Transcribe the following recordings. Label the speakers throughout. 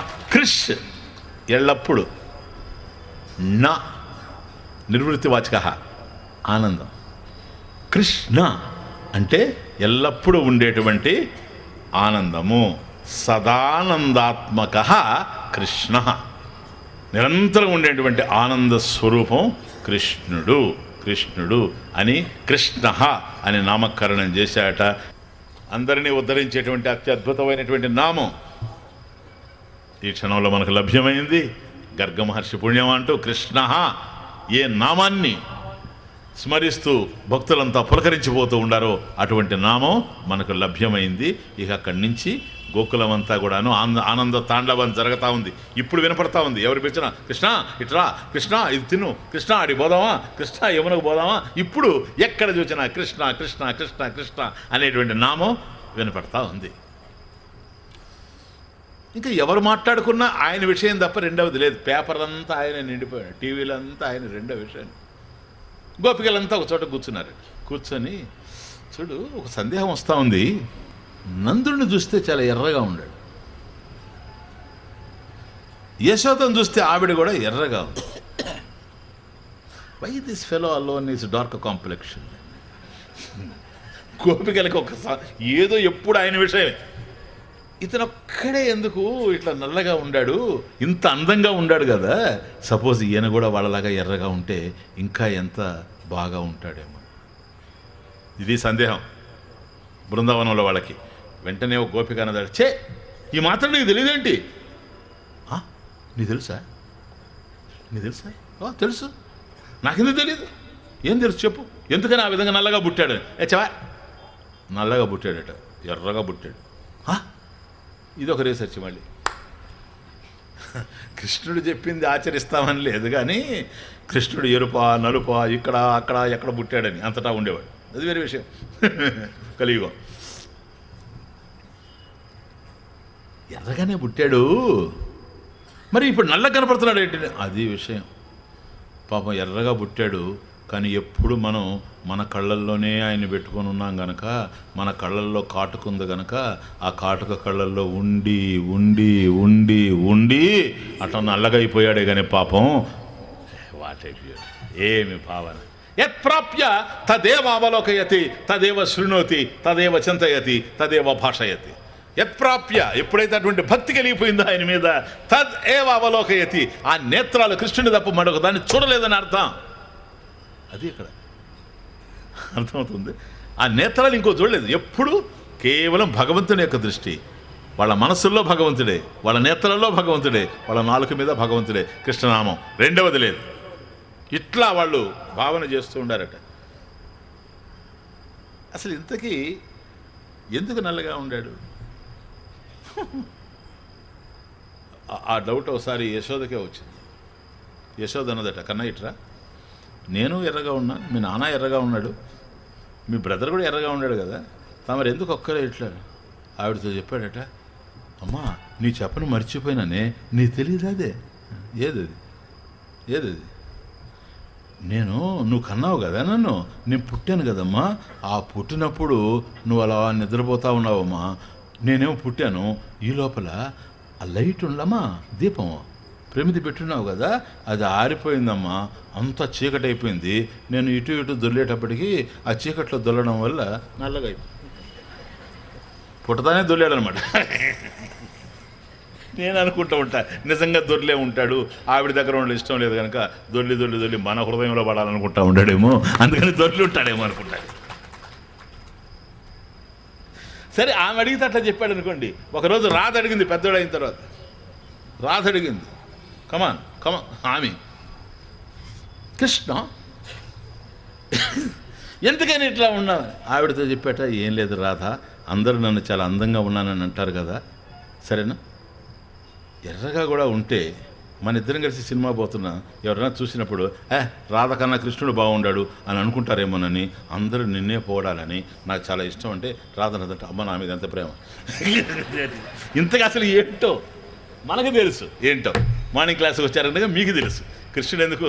Speaker 1: క్రిష్ ఎల్లప్పుడు నా నిర్వృత్తివాచక ఆనందం. కృష్ణ అంటే ఎల్లప్పుడూ ఉండేటువంటి ఆనందము. సదానందాత్మక కృష్ణ. నిరంతరం ఉండేటువంటి ఆనంద స్వరూపం కృష్ణుడు కృష్ణుడు అని కృష్ణ అని నామకరణం చేశాట. అందరినీ ఉద్ధరించేటువంటి అత్యద్భుతమైనటువంటి నామం ఈ క్షణంలో మనకు లభ్యమైంది గర్గ మహర్షి పుణ్యం అంటూ కృష్ణ ఏ నామాన్ని స్మరిస్తూ భక్తులంతా పులకరించిపోతూ ఉండారో అటువంటి నామం మనకు లభ్యమైంది. ఇక అక్కడి నుంచి గోకులం అంతా కూడాను ఆనంద ఆనంద తాండవం జరుగుతూ ఉంది. ఇప్పుడు వినపడతా ఉంది. ఎవరు పిలిచినా కృష్ణ ఇట్రా కృష్ణ ఇది తిను. కృష్ణ అడి పోదామా? కృష్ణ యమునకు పోదామా? ఇప్పుడు ఎక్కడ చూసినా కృష్ణ కృష్ణ కృష్ణ కృష్ణ అనేటువంటి నామం వినపడతా ఉంది. ఇంకా ఎవరు మాట్లాడుకున్నా ఆయన విషయం తప్ప రెండవది లేదు. పేపర్ అంతా ఆయన నిండిపోయాడు. టీవీలంతా ఆయన రెండో విషయం. గోపికలంతా ఒక చోట కూర్చున్నారు. కూర్చొని చూడు ఒక సందేహం వస్తూ ఉంది. నందుడిని చూస్తే చాలా ఎర్రగా ఉన్నాడు యశోదను చూస్తే ఆవిడ కూడా ఎర్రగా ఉంది. Why this fellow alone is dark complexion గోపికలకు ఒకసారి ఏదో ఎప్పుడు ఆయన విషయమే. ఇతను ఒక్కడే ఎందుకు ఇట్లా నల్లగా ఉండాడు? ఇంత అందంగా ఉండాడు కదా. సపోజ్ ఈయన కూడా వాళ్ళలాగా ఎర్రగా ఉంటే ఇంకా ఎంత బాగా ఉంటాడేమో. ఇది సందేహం బృందావనంలో వాళ్ళకి. వెంటనే ఒక గోపిక అన్నదాడు చే ఈ మాత్రం నీకు తెలియదేంటి? నీ తెలుసా? నీ తెలుసా? తెలుసు. నాకెందుకు తెలియదు ఏం తెలుసు చెప్పు. ఎందుకని ఆ విధంగా నల్లగా పుట్టాడు ఏ చవా నల్లగా పుట్టాడట. ఎర్రగా పుట్టాడు. "ఆ, ఇది ఒక రీసెర్చ్ మళ్ళీ. కృష్ణుడు చెప్పింది ఆచరిస్తామని లేదు కానీ కృష్ణుడు ఎరుప నలుప ఇక్కడ అక్కడ ఎక్కడ పుట్టాడని అంతటా ఉండేవాడు. అది వేరే విషయం. కలియుగం. ఎర్రగానే పుట్టాడు. మరి ఇప్పుడు నల్ల కనపడుతున్నాడు ఏంటి? అది విషయం. పాపం ఎర్రగా పుట్టాడు. కానీ ఎప్పుడు మనం మన కళ్ళల్లోనే ఆయన పెట్టుకొని ఉన్నాం గనక మన కళ్ళల్లో కాటుకుంది గనక ఆ కాటుక కళ్ళల్లో ఉండి ఉండి ఉండి ఉండి అట్లా నల్లగైపోయాడే కానీ పాపం. వాట్ ఏమి భావన. యత్ప్రాప్య తదేవ అవలోకయతి తదేవ శృణోతి తదేవ చింతయతి తదేవ భాషయతి. యత్ప్రాప్య ఎప్పుడైతే అటువంటి భక్తి కలిగిపోయిందో ఆయన మీద తద్ ఏవ అవలోకయతి. ఆ నేత్రాలు కృష్ణుని తప్ప మరొక దాన్ని చూడలేదని అర్థం. అది ఇక్కడ. అర్థమవుతుంది? ఆ నేత్రాలు ఇంకో చూడలేదు. ఎప్పుడు కేవలం భగవంతుని యొక్క దృష్టి. వాళ్ళ మనస్సుల్లో భగవంతుడే వాళ్ళ నేత్రాల్లో భగవంతుడే వాళ్ళ నాలుక మీద భగవంతుడే. కృష్ణనామం. రెండవది లేదు. ఇట్లా వాళ్ళు భావన చేస్తూ ఉండారట. అసలు ఇంతకీ ఎందుకు నల్లగా ఉండాడు? ఆ- డౌట్ ఒకసారి యశోదకే వచ్చింది. యశోద అన్నదట కన్నయ్యట్రా? నేను ఎర్రగా ఉన్నా మీ నాన్న ఎర్రగా ఉన్నాడు మీ బ్రదర్ కూడా ఎర్రగా ఉన్నాడు కదా తమరు ఎందుకు ఒక్కరే ఇట్లా ఆవిడతో చెప్పాడట అమ్మా నీ చెప్పను మర్చిపోయినానే నీ తెలియదు అదే? ఏదది? ఏదది? నేను నువ్వు కన్నావు కదా నన్ను నేను పుట్టాను కదమ్మా ఆ పుట్టినప్పుడు నువ్వు అలా నిద్రపోతా ఉన్నావమ్మా నేనేమో పుట్టాను ఈ లోపల ఆ లైట్ ఉండమ్మా దీపం. ప్రమిది పెట్టున్నావు కదా అది ఆరిపోయిందమ్మా. అంత చీకటి అయిపోయింది నేను ఇటు ఇటు దొల్లేటప్పటికి ఆ చీకట్లో దొల్లడం వల్ల నల్లగా అయిపోయింది పుట్టదానే దొల్లాడనమాట. నేను అనుకుంటూ ఉంటా నిజంగా దొర్లే ఉంటాడు. ఆవిడ దగ్గర ఉండే ఇష్టం లేదు కనుక దొర్లి దొర్లి దొర్లి మన హృదయంలో పడాలనుకుంటా ఉంటాడేమో అందుకని దొర్లి ఉంటాడేమో అనుకుంటాడు సరే ఆమె అడిగితే అట్లా చెప్పాడు అనుకోండి ఒకరోజు రాధ అడిగింది పెద్దోడు అయిన తర్వాత. రాధ అడిగింది. కమాన్ కమాన్ ఆమె కృష్ణ ఎందుకని ఇట్లా ఉన్నావు? ఆవిడతో చెప్పేట ఏం లేదు రాధ అందరూ నన్ను చాలా అందంగా ఉన్నానని అంటారు కదా సరేనా? ఎర్రగా కూడా ఉంటే మన ఇద్దరం కలిసి సినిమా పోతున్నా ఎవరైనా చూసినప్పుడు ఏ రాధ కన్నా కృష్ణుడు బాగుండాడు అని అనుకుంటారేమోనని అందరూ నిన్నే పోవడాలని నాకు చాలా ఇష్టం అంటే రాధ నదంటే అమ్మ నా మీద ఎంత ప్రేమ? ఇంతగా అసలు ఏంటో మనకు తెలుసు. ఏంటో? మార్నింగ్ క్లాస్కి వచ్చారనగా మీకు తెలుసు. కృష్ణుడు ఎందుకు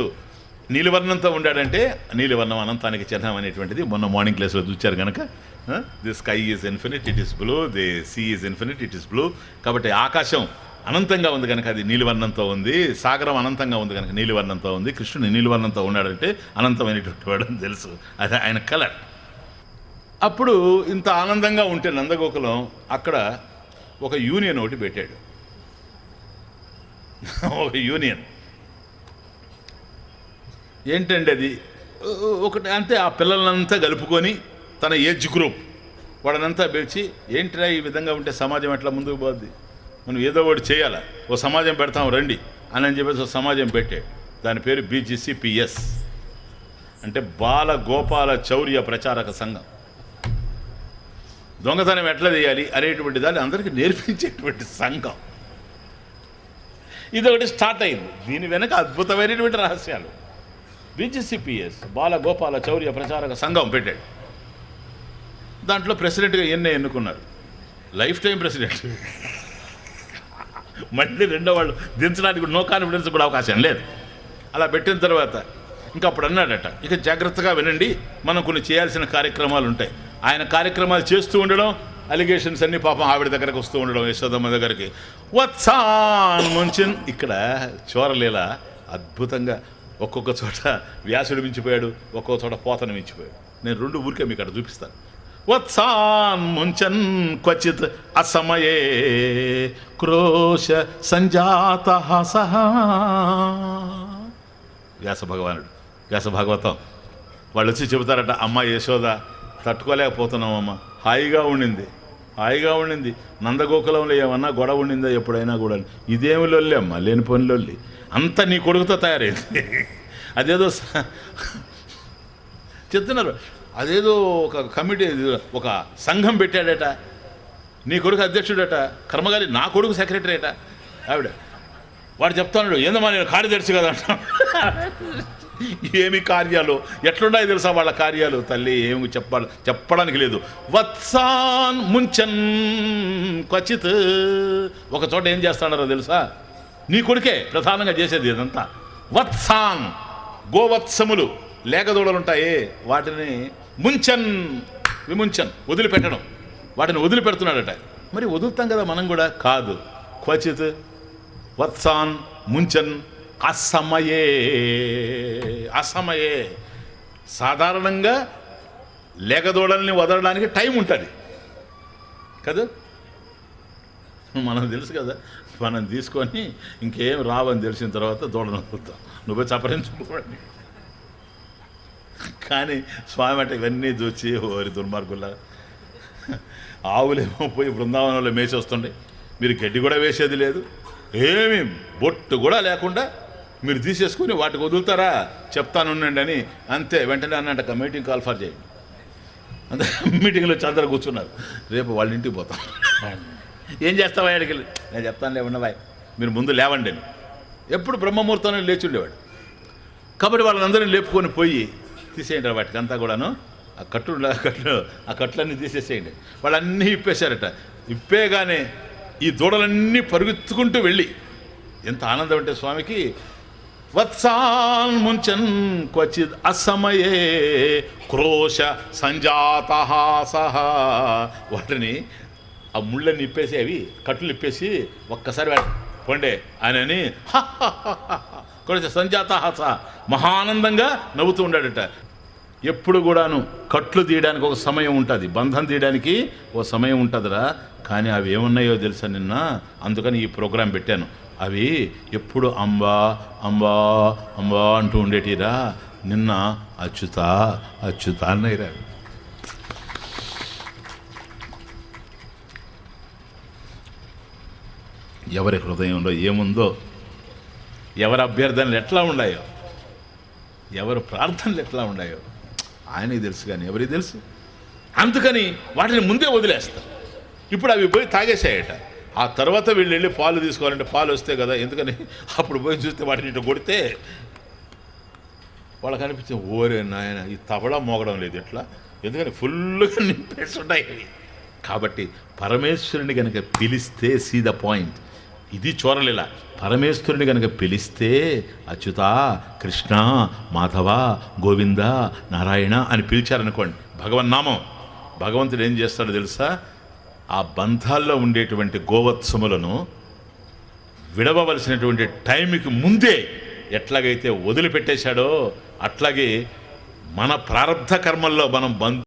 Speaker 1: నీలివర్ణంతో ఉండాడంటే నీలివర్ణం అనంతానికి చిహ్నం అనేటువంటిది మొన్న మార్నింగ్ క్లాస్లో చూచారు కనుక the sky is infinite it is blue the sea is infinite it is blue. కాబట్టి ఆకాశం అనంతంగా ఉంది కనుక అది నీలివర్ణంతో ఉంది సాగరం అనంతంగా ఉంది కనుక నీలివర్ణంతో ఉంది కృష్ణుడు నీలివర్ణంతో ఉన్నాడంటే అనంతమైనటువంటి వాడు అని తెలుసు. అది ఆయన కలర్. అప్పుడు ఇంత ఆనందంగా ఉంటే నందగోకులం అక్కడ ఒక యూనియన్ ఒకటి పెట్టాడు. ఒక యూనియన్. ఏంటండి అది? ఒకటి అంతే ఆ పిల్లలంతా కలుపుకొని తన ఏజ్ గ్రూప్ వాడనంతా పిలిచి ఏంటిరా ఈ విధంగా ఉంటే సమాజం ఎట్లా ముందుకు పోద్ది? మనం ఏదో ఒకటి చేయాలా? ఓ సమాజం పెడతాం రండి. అని అని చెప్పేసి ఒక సమాజం పెట్టాడు దాని పేరు బీజీసీపీఎస్ అంటే బాల గోపాల చౌర్య ప్రచారక సంఘం. దొంగతనం ఎట్లా చేయాలి అనేటువంటి దాన్ని అందరికీ నేర్పించేటువంటి సంఘం. ఇది ఒకటి స్టార్ట్ అయింది. దీని వెనక అద్భుతమైనటువంటి రహస్యాలు. బీజీసీపీఎస్ బాలగోపాల చౌర్య ప్రచారక సంఘం పెట్టాడు. దాంట్లో ప్రెసిడెంట్గా ఎన్నే ఎన్నుకున్నారు? Life time president. మళ్ళీ రెండో వాళ్ళు దించడానికి నో కాన్ఫిడెన్స్ కూడా అవకాశం లేదు. అలా పెట్టిన తర్వాత ఇంకా అప్పుడు అన్నాడట ఇక జాగ్రత్తగా వినండి మనం కొన్ని చేయాల్సిన కార్యక్రమాలు ఉంటాయి. ఆయన కార్యక్రమాలు చేస్తూ ఉండడం అలిగేషన్స్ అన్నీ పాపం ఆవిడ దగ్గరకు వస్తూ ఉండడం యశోదమ్మ దగ్గరికి. వత్సాన్ ముంచిన్. ఇక్కడ చోరలీల అద్భుతంగా ఒక్కొక్క చోట వ్యాసుడు మించిపోయాడు ఒక్కొక్క చోట పోతను మించిపోయాడు. నేను రెండు ఊరికే మీకు అక్కడ చూపిస్తాను. వత్సాన్ ముంచన్ క్వచిత్ అసమయే క్రోశ సంజాత వ్యాస భగవానుడు వ్యాస భాగవతం. వాళ్ళు వచ్చి చెబుతారట అమ్మ యశోద తట్టుకోలేకపోతున్నామమ్మ హాయిగా ఉండింది. హాయిగా ఉండింది. నందగోకులంలో ఏమన్నా గొడవ ఉండిందా ఎప్పుడైనా కూడా? ఇదేమి లొల్లి అమ్మ లేని పని లొల్లి. అంతా నీ కొడుకుతో తయారైంది. అదేదో చెప్తున్నారు. అదేదో ఒక కమిటీ ఒక సంఘం పెట్టాడట. నీ కొడుకు అధ్యక్షుడట. కర్మగాలి నా కొడుకు సెక్రటరీ అట. ఆవిడ వాడు చెప్తాడు ఏందమ్మా నేను కార్యదర్శి కదా అంట. ఏమి కార్యాలు? ఎట్లున్నాయి తెలుసా వాళ్ళ కార్యాలు? తల్లి ఏమి చెప్పాలి చెప్పడానికి లేదు. వత్సాన్ ముంచన్ క్వచిత్. ఒక చోట ఏం చేస్తాడారో తెలుసా? నీ కొడుకే ప్రధానంగా చేసేది ఇదంతా. వత్సాన్ గోవత్సములు లేగదూడలు ఉంటాయి వాటిని ముంచన్ విముంచన్ వదిలిపెట్టడం. వాటిని వదిలిపెడుతున్నాడట. మరి వదులుతాం కదా మనం కూడా? కాదు. క్వచిత్ వత్సాన్ ముంచన్ అసమయే అసమయే. సాధారణంగా లేగదోడల్ని వదలడానికి టైం ఉంటుంది. కదా? మనం తెలుసు కదా మనం తీసుకొని ఇంకేం రావని తెలిసిన తర్వాత దూడను వదులుతాం. నువ్వే చపరించుకోండి. కానీ స్వామి అంటే ఇవన్నీ చూచి ఓరి దుర్మార్గుల్లా. ఆవులేమో పోయి బృందావనంలో మేసి వస్తుండే మీరు గడ్డి కూడా వేసేది లేదు. ఏమి బొట్టు కూడా లేకుండా మీరు తీసేసుకుని వాటికి వదులుతారా? చెప్తానుండండి అని అంతే వెంటనే అన్నట్టు మీటింగ్ కాల్ ఫర్ చేయండి. అంతే మీటింగ్లో చంద్ర కూర్చున్నారు. రేపు వాళ్ళ ఇంటికి పోతాం. ఏం చేస్తావా ఆడికి? నేను చెప్తానులే ఉన్నవాయ్ మీరు ముందు లేవండి అని. ఎప్పుడు బ్రహ్మముహూర్తంలో లేచి ఉండేవాడు కాబట్టి వాళ్ళందరినీ లేపుకొని పోయి తీసేయండి వాటికి అంతా కూడాను. ఆ కట్టు ఉండ- ఆ కట్లు ఆ కట్లన్నీ తీసేసేయండి. వాళ్ళన్నీ ఇప్పేశారట. ఇప్పేగానే ఈ దూడలన్నీ పరుగెత్తుకుంటూ వెళ్ళి ఎంత ఆనందం అంటే స్వామికి వత్సాన్ ముంచన్ క్వచిద్ అసమయే క్రోశ సంజాత సహ. వాటిని ఆ ముళ్ళని నిప్పేసి అవి కట్లు ఇప్పేసి ఒక్కసారి పోండే. అని క్రోశ సంజాత సహ. మహానందంగా నవ్వుతూ ఉండాడట. ఎప్పుడు కూడాను కట్లు తీయడానికి ఒక సమయం ఉంటుంది. బంధం తీయడానికి ఒక సమయం ఉంటుందిరా. కానీ అవి ఏమున్నాయో తెలుసా నిన్న? అందుకని ఈ ప్రోగ్రాం పెట్టాను. అవి ఎప్పుడు అంబా అంబా అంబా అంటూ ఉండేటిరా. నిన్న అచ్యుత అచ్యుత అన్నయ్యరా ఎవరి హృదయంలో ఏముందో ఎవరి అభ్యర్థనలు ఎట్లా ఉన్నాయో ఎవరు ప్రార్థనలు ఎట్లా ఉన్నాయో ఆయనకి తెలుసు కానీ ఎవరికి తెలుసు? అందుకని వాటిని ముందే వదిలేస్తారు ఇప్పుడు అవి పోయి తాగేసాయట. ఆ తర్వాత వీళ్ళు వెళ్ళి పాలు తీసుకోవాలంటే పాలు వస్తే కదా ఎందుకని? అప్పుడు పోయి చూస్తే వాటిని ఇటు కొడితే వాళ్ళకి అనిపించింది ఓరే నాయన ఈ తబలా మోగడం లేదు ఎట్లా? ఎందుకని? ఫుల్గా నింపేసి ఉంటాయి ఇవి. కాబట్టి పరమేశ్వరుని కనుక పిలిస్తే సీ ద పాయింట్ ఇది చూరలేల. పరమేశ్వరుని కనుక పిలిస్తే అచ్యుత కృష్ణ మాధవ గోవింద నారాయణ అని పిలిచారనుకోండి భగవన్నామం. భగవంతుడు ఏం చేస్తాడో తెలుసా? ఆ బంధాల్లో ఉండేటువంటి గోవత్సములను విడవవలసినటువంటి టైంకి ముందే ఎట్లాగైతే వదిలిపెట్టేశాడో అట్లాగే మన ప్రారంధ కర్మల్లో మనం బంధు